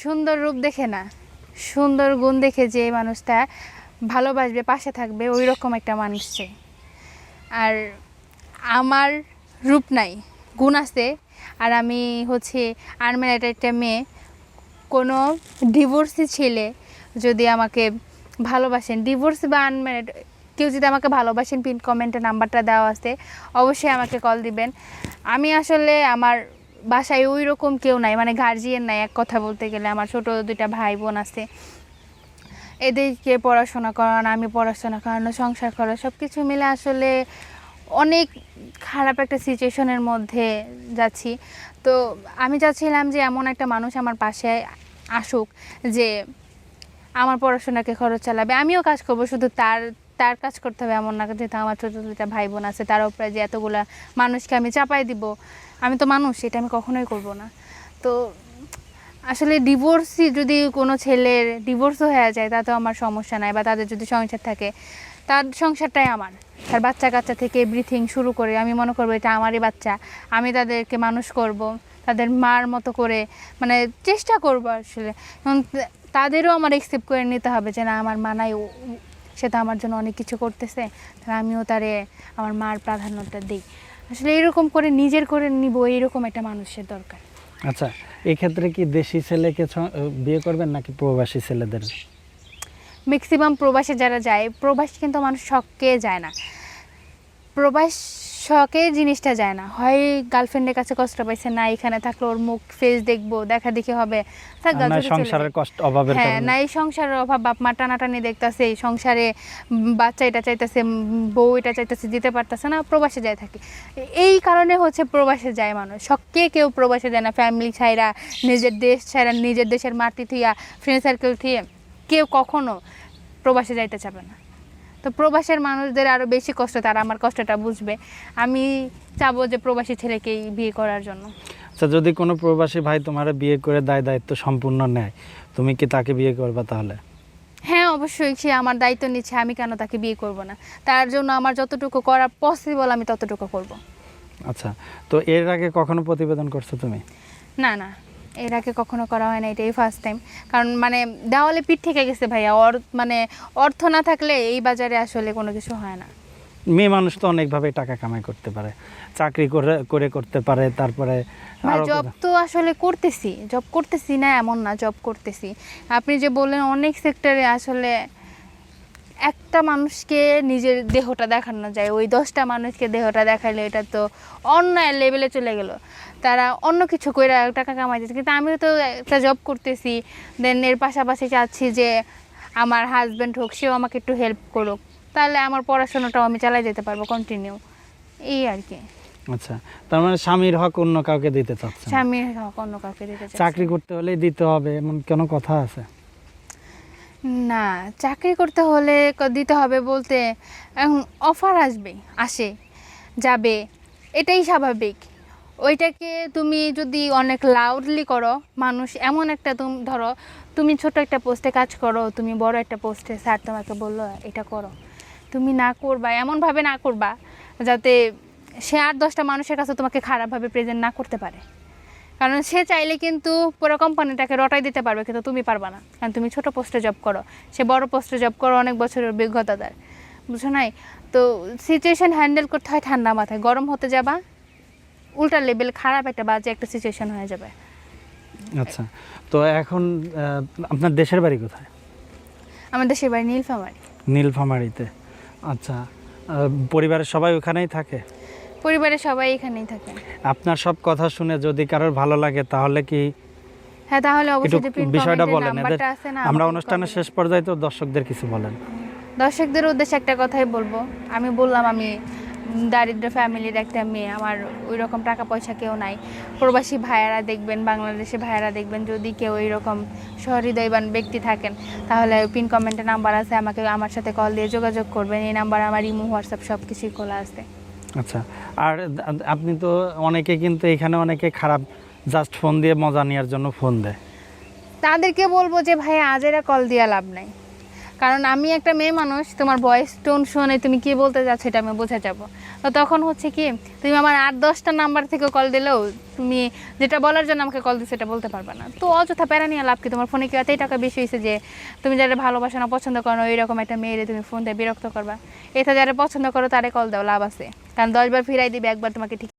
সুন্দর রূপ দেখে না। সুন্দর গুণ দেখে যে মানুষটা ভালোবাসবে, পাশে থাকবে ওই রকম একটা মানুষ চাই আর আমার রূপ নাই, গুণ আছে। আর আমি হচ্ছে আনম্যারিড একটা মেয়ে। কোনো ডিভোর্সি ছেলে যদি আমাকে ভালোবাসেন ডিভোর্স বা আনম্যারিড কেউ যদি আমাকে ভালোবাসেন পিন কমেন্টে নাম্বারটা দেওয়া আছে, অবশ্যই আমাকে কল দিবেন। আমি আসলে আমার বাসায় ওই রকম কেউ নাই মানে গার্জিয়ান নাই, এক কথা বলতে গেলে। আমার ছোট দুইটা ভাই বোন আছে। এদেরকে পড়াশোনা করানো, আমি পড়াশোনা করানো, সংসার করা সব কিছু মিলে আসলে অনেক খারাপ একটা সিচুয়েশনের মধ্যে যাচ্ছি। তো আমি চাচ্ছিলাম যে এমন একটা মানুষ আমার পাশে আসুক যে আমার পড়াশোনাকে খরচ চালাবে। আমিও কাজ করব, শুধু তার তার কাজ করতে হবে, এমন না যেহেতু আমার ছোটো দুটা ভাই বোন আছে তার উপরে যে এতগুলা মানুষকে আমি চাপাই দিব। আমি তো মানুষ এটা আমি কখনোই করব না। তো আসলে ডিভোর্সই যদি কোনো ছেলের ডিভোর্সও হয়ে যায়, তাতেও আমার সমস্যা নাই বা তাদের যদি সংসার থাকে, তার সংসারটাই আমার। তার বাচ্চা কাচ্চা থেকে এভরিথিং শুরু করে আমি মনে করব এটা আমারই বাচ্চা, আমি তাদেরকে মানুষ করব, তাদের মার মতো করে মানে চেষ্টা করব আসলে। তাদেরও আমার একসেপ্ট করে নিতে হবে যে না, আমার মানাই সে তো আমার জন্য অনেক কিছু করতেছে তাহলে আমিও তারে আমার মার প্রাধান্যটা দিই। আসলে এরকম করে নিজের করে নিব এইরকম একটা মানুষের দরকার। আচ্ছা এক্ষেত্রে কি দেশি ছেলেকে বিয়ে করবেন নাকি প্রবাসী ছেলেদের? ম্যাক্সিমাম প্রবাসে যারা যায় প্রবাস কিন্তু মানুষ শখকে যায় না। প্রবাস শখে জিনিসটা যায় না। হয় গার্লফ্রেন্ডের কাছে কষ্ট পাইছে না এখানে থাকলে ওর মুখ ফেস দেখব দেখা দেখি হবে। সংসারের কষ্ট অভাবের হ্যাঁ না এই সংসারের অভাব বাপ মা টানাটানি দেখতেছে এই সংসারে বাচ্চা এটা চাইতেছে বউ এটা চাইতেছে দিতে পারতেছে না প্রবাসে যায় থাকে। এই কারণে হচ্ছে প্রবাসে যায় মানুষ। শখকে কেউ প্রবাসে যায় না। ফ্যামিলি ছাইরা নিজের দেশ ছাইরা নিজের দেশের মাটি থুইয়া ফ্রেন্ড সার্কেল থুয়ে কেউ কখনো প্রবাসে যাইতে চাবে না। তো প্রবাসের মানুষদের আরও বেশি কষ্ট তারা আমার কষ্টটা বুঝবে। আমি চাবো যে প্রবাসী ছেলেকেই বিয়ে করার জন্য। আচ্ছা যদি কোনো প্রবাসী ভাই তোমার বিয়ে করে দায় দায়িত্ব সম্পূর্ণ নেয় তুমি কি তাকে বিয়ে করবে তাহলে? হ্যাঁ অবশ্যই সে আমার দায়িত্ব নিচ্ছে আমি কেন তাকে বিয়ে করব না? তার জন্য আমার যতটুকু করা পসিবল আমি ততটুকু করব। আচ্ছা তো এর আগে কখনো প্রতিবেদন করছ তুমি? না না। এর আগে কখনো করা হয় না এটাই ফার্স্ট টাইম কারণ মানে দেওয়ালে পিঠ থেকে গেছে ভাইয়া অর মানে অর্থ না থাকলে এই বাজারে আসলে কোনো কিছু হয় না। মেয়ে মানুষ তো অনেকভাবে টাকা কামাই করতে পারে চাকরি করে করে করতে পারে তারপরে জব তো আসলে করতেছি জব করতেছি না এমন না জব করতেছি। আপনি যে বললেন অনেক সেক্টরে আসলে একটা মানুষকে নিজের দেহটা দেখানো যায়। ওই দশটা মানুষকে দেহটা দেখাইলে এটা তো অন্য লেভেলে চলে গেল। তারা অন্য কিছু করে টাকা কামাইতেছে। কিন্তু আমিও তো একটা জব করতেছি। দেন এর পাশাপাশি চাচ্ছি যে আমার হাজব্যান্ড হোক সেও আমাকে একটু হেল্প করুক। তাহলে আমার পড়াশোনাটাও আমি চালাই যেতে পারব কন্টিনিউ এই আর কি। আচ্ছা তার মানে স্বামীর হক অন্য কাউকে দিতে চাচ্ছে স্বামীর হক অন্য কাউকে দিতে চাকরি করতে হলে দিতে হবে এমন কোনো কথা আছে? না, চাকরি করতে হলে দিতে হবে বলতে, এখন অফার আসবে, আসে, যাবে, এটাই স্বাভাবিক। ওইটাকে তুমি যদি অনেক লাউডলি করো, মানুষ এমন একটা তুমি, ধরো, তুমি ছোট একটা পোস্টে কাজ করো, তুমি বড় একটা পোস্টে স্যার তোমাকে বলল, এটা করো। তুমি না করবা, এমনভাবে না করবা, যাতে সে আর দশটা মানুষের কাছে তোমাকে খারাপভাবে প্রেজেন্ট না করতে পারে। কারণ সে চাইলে কিন্তু পুরো কোম্পানিটাকে রটাই দিতে পারবে কিন্তু তুমি পারবা না। কারণ তুমি ছোট পোস্টে জব করো। সে বড় পোস্টে জব করো অনেক বছরের অভিজ্ঞতা তার। বুঝো নাই? তো সিচুয়েশন হ্যান্ডেল করতে হয় ঠান্ডা মাথায়। গরম হতে যাবা উল্টা লেভেল খারাপ একটা বাজে একটা সিচুয়েশন হয়ে যাবে। আচ্ছা তো এখন আপনার দেশের বাড়ি কোথায়? আমাদের বাড়ি নীলফামারি। নীলফামারিতে। আচ্ছা পরিবারের সবাই ওখানেই থাকে? পরিবারের সবাই এখানেই থাকে। আপনার সব কথা শুনে যদি কারোর ভালো লাগে তাহলে কি হ্যাঁ তাহলে অবশ্যই বিষয়টা বলেন। আমরা অনুষ্ঠানের শেষ পর্যায়ে তো দর্শকদের কিছু বলেন। দর্শকদের উদ্দেশ্যে একটা কথাই বলব। আমি বললাম আমি দারিদ্র ফ্যামিলির একটা মেয়ে আমার ওই রকম টাকা পয়সা কেউ নাই। প্রবাসী ভাইয়ারা দেখবেন বাংলাদেশি ভাইয়ারা দেখবেন যদি কেউ এইরকম সহৃদয়বান ব্যক্তি থাকেন তাহলে পিন কমেন্টে নাম্বার আছে আমাকে আমার সাথে কল দিয়ে যোগাযোগ করবেন। এই নাম্বার আমার ইমো হোয়াটসঅ্যাপ সব কিছুই খোলা আছে। আচ্ছা আর আপনি তো অনেকে কিন্তু এখানে অনেকে খারাপ জাস্ট ফোন দিয়ে মজা নেওয়ার জন্য ফোন দেয়। তাদেরকে বলব যে ভাই আজেরা কল দিয়া লাভ নাই। কারণ আমি একটা মেয়ে মানুষ, তোমার ভয়েস টোন শুনে তুমি কি বলতে যাচ্ছ এটা আমি বোঝা যাব। তো তখন হচ্ছে কি, তুমি আমার আট, দশটা নাম্বার থেকে কল দিলেও তুমি যেটা বলার জন্য আমাকে কল দিচ্ছে সেটা বলতে পারবে না। তো অযথা প্যারা নিয়ে লাভ কি তোমার? ফোনে কি এতই টাকা বেশি হয়েছে যে তুমি যারা ভালোবাসা না, পছন্দ করো এরকম একটা মেয়েরে তুমি ফোন দিয়ে বিরক্ত করবা। এটা যারা পছন্দ করো, তারে কল দাও, লাভ আছে। কারণ দশবার ফিরাই দিবে, একবার তোমাকে ঠিক